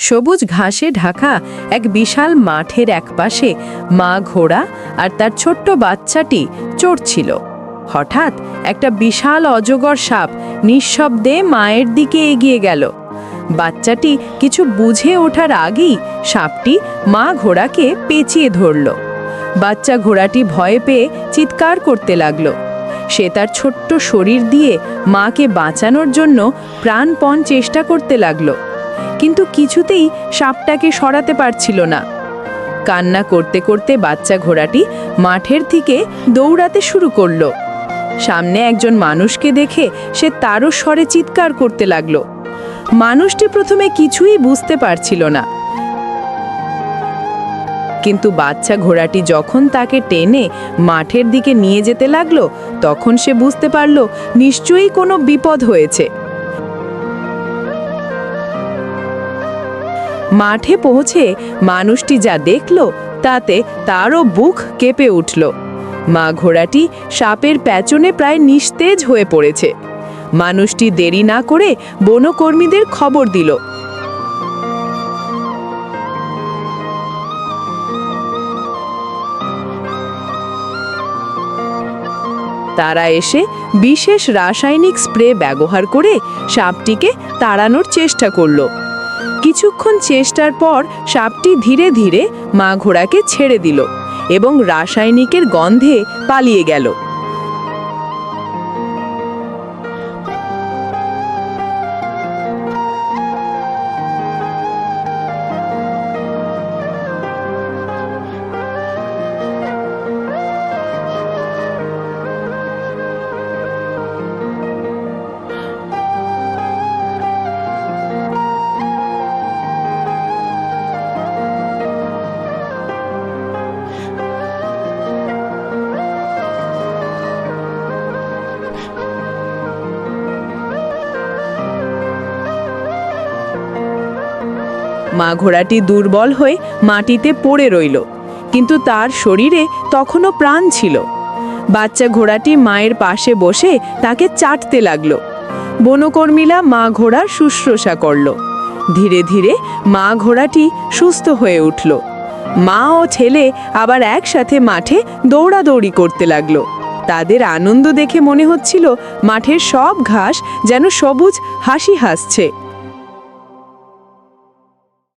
সবুজ ঘাসে ঢাকা এক বিশাল মাঠের একপাশে মা ঘোড়া আর তার ছোট্ট বাচ্চাটি চড়ছিল। হঠাৎ একটা বিশাল অজগর সাপ নিঃশব্দে মায়ের দিকে এগিয়ে গেল। বাচ্চাটি কিছু বুঝে ওঠার আগেই সাপটি মা ঘোড়াকে পেঁচিয়ে ধরল। বাচ্চা ঘোড়াটি ভয়ে পেয়ে চিৎকার করতে লাগল। সে তার ছোট্ট শরীর দিয়ে মাকে বাঁচানোর জন্য প্রাণপণ চেষ্টা করতে লাগল। কিন্তু কিছুতেই সাপটাকে সরাতে পারছিল না। কান্না করতে করতে বাচ্চা ঘোড়াটি মাঠের থেকে দৌড়াতে শুরু করল। সামনে একজন মানুষকে দেখে সে তারও স্বরে চিৎকার করতে লাগল। মানুষটি প্রথমে কিছুই বুঝতে পারছিল না। কিন্তু বাচ্চা ঘোড়াটি যখন তাকে টেনে মাঠের দিকে নিয়ে যেতে লাগল, তখন সে বুঝতে পারল, নিশ্চয়ই কোনো বিপদ হয়েছে। মাঠে পৌঁছে মানুষটি যা দেখল, তাতে তারও বুক কেঁপে উঠল। মা ঘোড়াটি সাপের প্যাচনে প্রায় নিস্তেজ হয়ে পড়েছে। মানুষটি দেরি না করে বনকর্মীদের খবর দিল। তারা এসে বিশেষ রাসায়নিক স্প্রে ব্যবহার করে সাপটিকে তাড়ানোর চেষ্টা করল। কিছুক্ষণ চেষ্টার পর সাপটি ধীরে ধীরে মা ঘোড়াকে ছেড়ে দিল এবং রাসায়নিকের গন্ধে পালিয়ে গেল। মা ঘোড়াটি দুর্বল হয়ে মাটিতে পড়ে রইল। কিন্তু তার শরীরে তখনও প্রাণ ছিল। বাচ্চা ঘোড়াটি মায়ের পাশে বসে তাকে চাটতে লাগল। বনকর্মীরা মা ঘোড়ার শুশ্রূষা করল। ধীরে ধীরে মা ঘোড়াটি সুস্থ হয়ে উঠল। মা ও ছেলে আবার একসাথে মাঠে দৌড়াদৌড়ি করতে লাগল। তাদের আনন্দ দেখে মনে হচ্ছিল মাঠের সব ঘাস যেন সবুজ হাসি হাসছে।